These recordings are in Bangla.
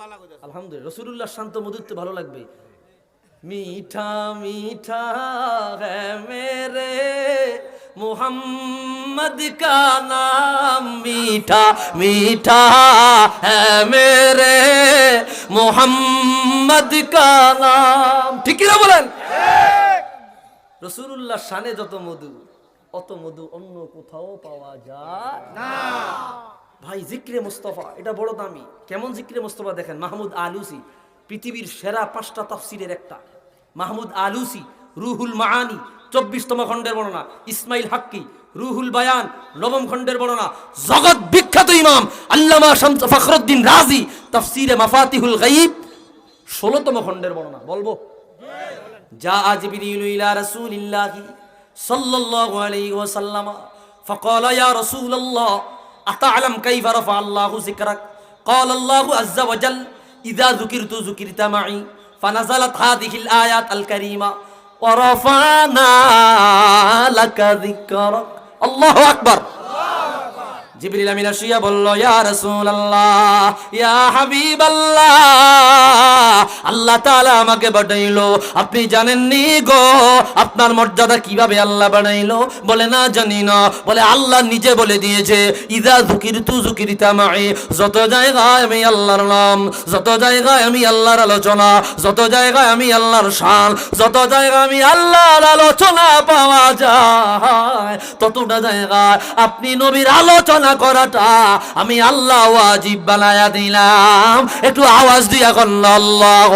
আলহামদুলিল্লাহ রসুল্লাহ শান্ত মধুরতে ভালো লাগবে। মিঠা মিঠা হ্যাঁ মেরে মোহাম্মদ কা নাম মিঠা মিঠা হ্যাঁ মেরে মোহাম্মদ কা নাম। ঠিক কিনা বলেন? রসুল্লাহ শানে যত মধু অত মধু অন্য কোথাও পাওয়া যায় না। ভাই জিক্রে মুস্তফা এটা বড় দামি কেমন জিক্রে মুস্তফা দেখেন মাহমুদ আলুসি পৃথিবীর সেরা পাঁচটা তাফসিরের একটা মাহমুদ আলুসি রুহুল মাহানি চব্বিশতম খণ্ডের বর্ণনা ইসমাইল হাক্কি রুহুল বায়ান নবম খণ্ডের বর্ণনা জগৎ বিখ্যাত ইমাম আল্লামা শামস ফখরুদ্দিন রাজি তাফসিরে মাফাতিহুল গাইব ষোলোতম খণ্ডের বর্ণনা বলবো جاء جبريل إلى رسول الله صلى الله عليه وسلم فقال يا رسول الله أتعلم كيف رفع الله ذكرك؟ قال الله عز وجل إذا ذكرت ذكرت معي فنزلت هذه الآيات الكريمة ورفعنا لك ذكرك. الله أكبر. জিবরিল আমিন আসিয়া বলল, ইয়া রাসূলুল্লাহ, ইয়া হাবিবাল্লাহ, আল্লাহ তাআলা আমাকে বানাইলো। আপনি জানেন নি গো, আপনার মর্যাদা কীভাবে আল্লাহ বানাইলো? বলে, না জানি না। বলে, আল্লাহ নিজে বলে দিয়েছে, ইদা যুকিরতু যুকিরিতা মাই, যত জায়গায় আমি আল্লাহর নাম, যত জায়গায় আমি আল্লাহর আলোচনা, যত জায়গায় আমি আল্লাহর শান, যত জায়গায় আমি আল্লাহর আলোচনা পাওয়া যায়, ততটা জায়গায় আপনি নবীর আলোচনা করাটা আমি আল্লাহ ওয়াজিব বানায়া দিলাম। একটু আওয়াজ দিয়া করল আল্লাহ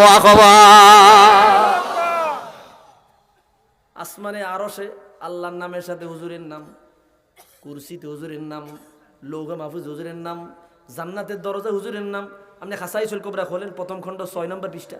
আসমানে আরশে আল্লাহর নামের সাথে হুজুরের নাম, কুরসিতে হুজুরের নাম, লৌহা মাহফুজ হুজুরের নাম, জান্নাতের দরজা হুজুরের নাম। আপনি হাসাই শুল্কবরা খোলেন, প্রথম খণ্ড ছয় নম্বর পৃষ্ঠা।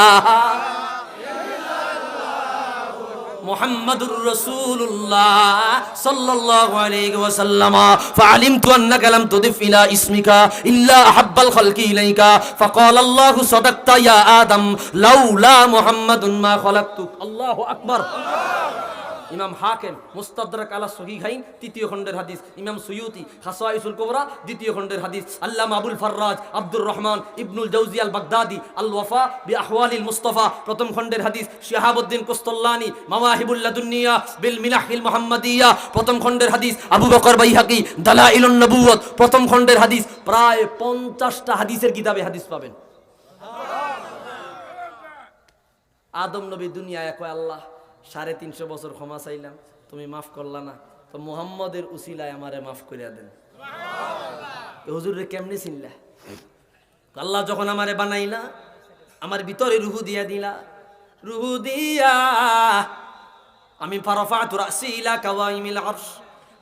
মোহাম্মদুর রসুল্লাহ সাল্লাল্লাহু আলাইহি ওয়াসাল্লাম, ফাআলিমতু আন্নাকা লাম তুদিফ ইসমিকা ইল্লা আহাব্বাল খালকি ইলাইকা ফাকাল আল্লাহু সাদাকতা ইয়া আদম, লাউলা মুহাম্মাদুন মা খালাকতুক আল্লাহু আকবার আল্লাহ ইমাম হাকেম, মুস্তাদরাক আলা সহিহাইন, তৃতীয় খণ্ডের হাদিস। ইমাম সুয়ুতি হাসাইসুল কোবরা, দ্বিতীয় খণ্ডের হাদিস। আল্লামা Abul Faraj, Abdur Rahman, Ibnul Jawzi Al Baghdadi Al Wafa bi Ahwalil Mustafa. প্রথম খণ্ডের হাদিস, শিহাবুদ্দিন কুস্তল্লানি মাওয়াহিবুল্লাদুন্নিয়া বিল মিনাহিল মুহাম্মাদিয়া। প্রথম খণ্ডের হাদিস, আবু বকর বাইহাকি, দালাইলুন নবুওয়াত। প্রথম খণ্ডের হাদিস, প্রায় পঞ্চাশটা হাদিসের কিতাবে হাদিস পাবেন। আদম নবী দুনিয়ায় কয় আল্লাহ? সাড়ে তিনশো বছর ক্ষমা চাইলাম, তুমি মাফ করলা না। তো মোহাম্মদের উসিলায় আমারে মাফ করিয়া দেন। হুজুরে কেমনে চিনলা? আল্লাহ যখন আমারে বানাইলা, আমার ভিতরে রুহু দিয়া দিলা। রুহু দিয়া, আমি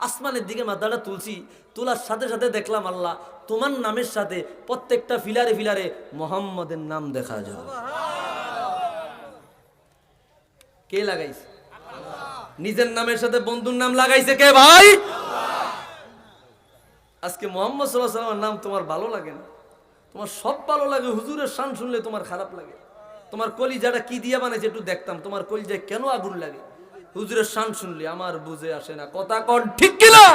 আসমানের দিকে মাথাটা তুলছি, তোলার সাথে সাথে দেখলাম আল্লাহ, তোমার নামের সাথে প্রত্যেকটা ফিলারে ফিলারে মোহাম্মদের নাম দেখা যায়। কে লাগাইছে? নিজের নামের সাথে বন্ধুর নাম লাগাইছে কে ভাই? আজকে মোহাম্মদ সাল্লাহ সাল্লামের নাম তোমার ভালো লাগে না? তোমার সব ভালো লাগে, হুজুরের শান শুনলে তোমার খারাপ লাগে। তোমার কলিজাটা কি দিয়ে বানাইছে একটু দেখতাম, তোমার কলিজায় কেন আগুন লাগে? হুজুরের শান শুনলে আমার বুঝে আসে না। কথা কন ঠিক কিনা?